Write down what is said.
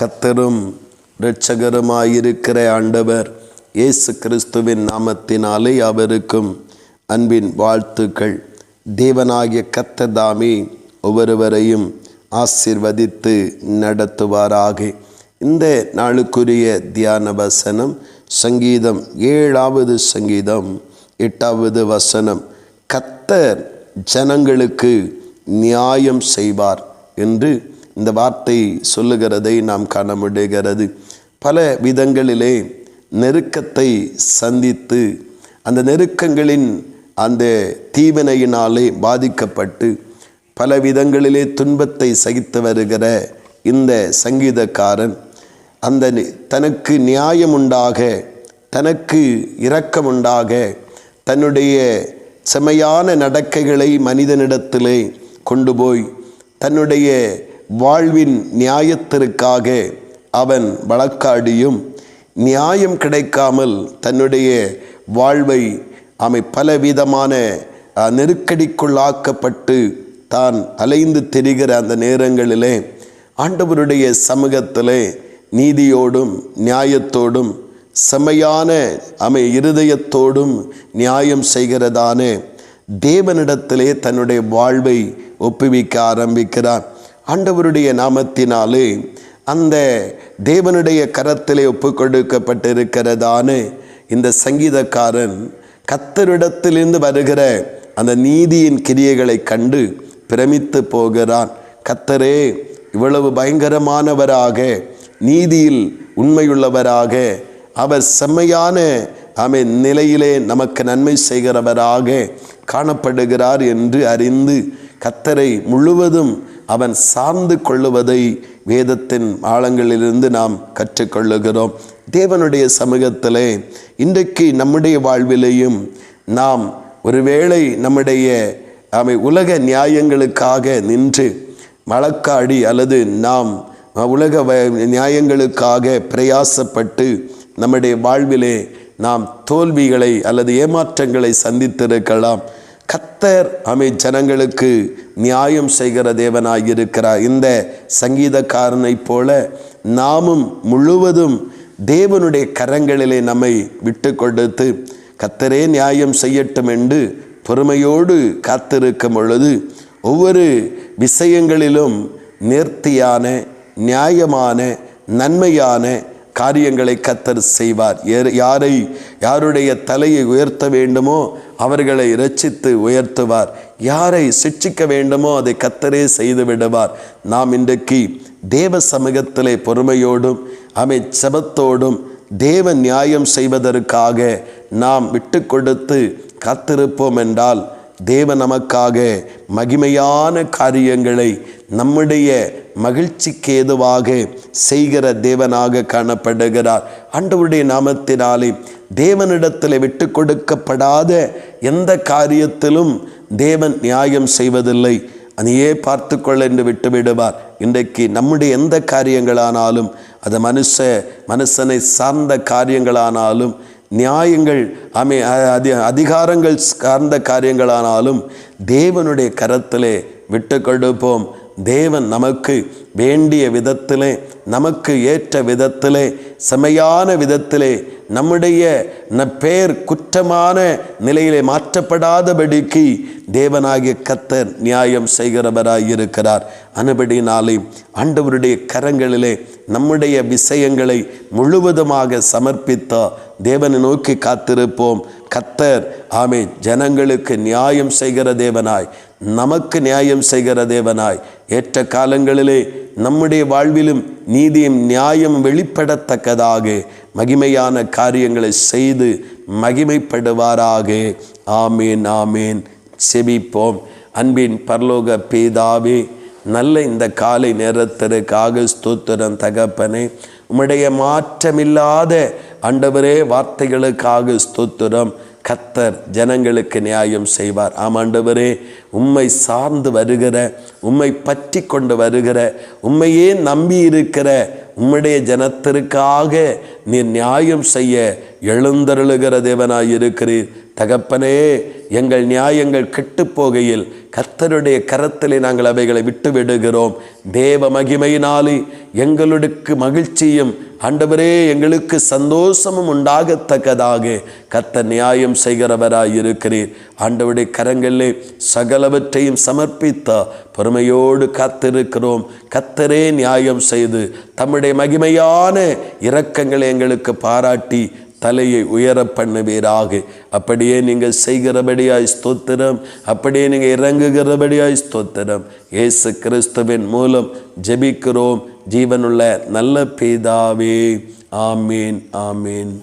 கத்தரும் இரட்சகருமாயிருக்கிற ஆண்டவர் இயேசு கிறிஸ்துவின் நாமத்தினாலே அவருக்கும் அன்பின் வாழ்த்துக்கள். தேவனாகிய கத்ததாமே ஒவ்வொருவரையும் ஆசிர்வதித்து நடத்துவாராக. இந்த நாளுக்குரிய தியான வசனம் சங்கீதம் ஏழாவது சங்கீதம் எட்டாவது வசனம் கத்தர் ஜனங்களுக்கு நியாயம் செய்வார் என்று இந்த வார்த்தை சொல்லுகிறதை நாம் காண முடிகிறது பல விதங்களிலே நெருக்கத்தை சந்தித்து அந்த நெருக்கங்களின் அந்த தீவினையினாலே பாதிக்கப்பட்டு பல விதங்களிலே துன்பத்தை சகித்து வருகிற இந்த சங்கீதக்காரன் அந்த நி- தனக்கு நியாயம் உண்டாக தனக்கு இரக்கம் உண்டாக தன்னுடைய செமையான நடக்கைகளை மனிதனிடத்திலே கொண்டு போய் தன்னுடைய வாழ்வின் நியாயத்திற்காக அவன் வழக்காடியும் நியாயம் கிடைக்காமல் தன்னுடைய வாழ்வை அமை பலவிதமான நெருக்கடிக்குள்ளாக்கப்பட்டு தான் அலைந்து திரிகிற அந்த நேரங்களிலே ஆண்டவருடைய சமூகத்திலே நீதியோடும் நியாயத்தோடும் செமையான அமை இருதயத்தோடும் நியாயம் செய்கிறதான தேவனிடத்திலே தன்னுடைய வாழ்வை ஒப்புவிக்க ஆரம்பிக்கிறார் ஆண்டவருடைய நாமத்தினாலே அந்த தேவனுடைய கரத்திலே ஒப்பு கொடுக்கப்பட்டிருக்கிறதான இந்த சங்கீதக்காரன் கத்தரிடத்திலிருந்து வருகிற அந்த நீதியின் கிரியைகளை கண்டு பிரமித்து போகிறான். கத்தரே இவ்வளவு பயங்கரமானவராக நீதியில் உண்மையுள்ளவராக அவர் செம்மையான ஆமை நிலையிலே நமக்கு நன்மை செய்கிறவராக காணப்படுகிறார் என்று அறிந்து கத்தரை முழுவதும் அவன் சார்ந்து கொள்ளுவதை வேதத்தின் ஆழங்களிலிருந்து நாம் கற்றுக்கொள்ளுகிறோம். தேவனுடைய சமூகத்திலே இன்றைக்கு நம்முடைய வாழ்விலேயும் நாம் ஒருவேளை நம்முடைய அவை உலக நியாயங்களுக்காக நின்று மழக்காடி அல்லது நாம் உலக வ- நியாயங்களுக்காக பிரயாசப்பட்டு நம்முடைய வாழ்விலே நாம் தோல்விகளை அல்லது ஏமாற்றங்களை சந்தித்திருக்கலாம். கத்தர் அமை ஜனங்களுக்கு நியாயம் செய்கிற தேவனாய் இருக்கிறார் இந்த சங்கீதக்காரனைப் போல நாமும் முழுவதும் தேவனுடைய கரங்களிலே நம்மை விட்டு கொடுத்து கத்தரே நியாயம் செய்யட்டும் என்று பொறுமையோடு காத்திருக்கும் பொழுது ஒவ்வொரு விஷயங்களிலும் நேர்த்தியான நியாயமான நன்மையான காரியங்களை கத்தர் செய்வார். யாரை யாருடைய தலையை உயர்த்த வேண்டுமோ அவர்களை இரட்சித்து உயர்த்துவார். யாரை சிட்சிக்க வேண்டுமோ அதை கத்தரே செய்து விடுவார். நாம் இன்றைக்கு தேவ சமூகத்திலே பொறுமையோடும் அமை செபத்தோடும் தேவ நியாயம் செய்வதற்காக நாம் விட்டு கொடுத்து காத்திருப்போம் என்றால் தேவ நமக்காக மகிமையான காரியங்களை நம்முடைய மகிழ்ச்சிக்கு ஏதுவாக செய்கிற தேவனாக காணப்படுகிறார். ஆண்டவருடைய நாமத்தினாலே தேவனிடத்தில் விட்டு கொடுக்கப்படாத எந்த காரியத்திலும் தேவன் நியாயம் செய்வதில்லை. அதையே பார்த்து கொள்ள என்று விட்டு விடுவார் இன்றைக்கு நம்முடைய எந்த காரியங்களானாலும் அது மனுஷ மனுஷனை சார்ந்த காரியங்களானாலும் நியாயங்கள் அமை அதி அதிகாரங்கள் சார்ந்த காரியங்களானாலும் தேவனுடைய கரத்திலே விட்டு கொடுப்போம் தேவன் நமக்கு வேண்டிய விதத்திலே நமக்கு ஏற்ற விதத்திலே செமையான விதத்திலே நம்முடைய ந பெயர் குற்றமான நிலையிலே மாற்றப்படாதபடிக்கு தேவனாகிய கத்தர் நியாயம் செய்கிறவராயிருக்கிறார். அனுபடினாலே ஆண்டவருடைய கரங்களிலே நம்முடைய விஷயங்களை முழுவதுமாக சமர்ப்பித்த தேவனை நோக்கி காத்திருப்போம். கத்தர் ஆமே ஜனங்களுக்கு நியாயம் செய்கிற தேவனாய் நமக்கு நியாயம் செய்கிற தேவனாய் ஏற்ற காலங்களிலே நம்முடைய வாழ்விலும் நீதியும் நியாயம் வெளிப்படத்தக்கதாக மகிமையான காரியங்களை செய்து மகிமைப்படுவாராக. ஆமேன் ஆமேன். செபிப்போம். அன்பின் பரலோக பேதாவே நல்ல இந்த காலை நேரத்திற்காக ஸ்தோத்திரம் தகப்பனே. உம்முடைய மாற்றமில்லாத ஆண்டவரே வார்த்தைகளுக்காக ஸ்தோத்திரம். கத்தர் ஜனங்களுக்கு நியாயம் செய்வார். ஆமாண்டவரே உம்மை சார்ந்து வருகிற உம்மை பற்றி கொண்டு வருகிற உம்மையே நம்பி இருக்கிற உம்முடைய ஜனத்திற்காக நீர் நியாயம் செய்ய எழுந்தருளுகிற தேவனாய் இருக்கிறீர். தகப்பனே எங்கள் நியாயங்கள் கெட்டுப் போகையில் கர்த்தருடைய கரத்திலே நாங்கள் அவைகளை விட்டு விடுகிறோம் தேவ மகிமையினாலே எங்களுக்கு மகிழ்ச்சியும் ஆண்டவரே எங்களுக்கு சந்தோஷமும் உண்டாகத்தக்கதாக கர்த்தர் நியாயம் செய்கிறவராய் இருக்கிறீர். ஆண்டவருடைய கரங்களிலே சகலவற்றையும் சமர்ப்பித்த பொறுமையோடு காத்திருக்கிறோம். கத்தரே நியாயம் செய்து தம்முடைய மகிமையான இரக்கங்களை எங்களுக்கு பாராட்டி தலையை உயர பண்ணுவீராக. அப்படியே நீங்கள் செய்கிறபடியாய் ஸ்தோத்திரம். அப்படியே நீங்கள் இறங்குகிறபடியாய் ஸ்தோத்திரம். இயேசு கிறிஸ்துவின் மூலம் ஜெபிக்கிறோம். ஜீவனுள்ள நல்ல பிதாவே. ஆமீன் ஆமீன்.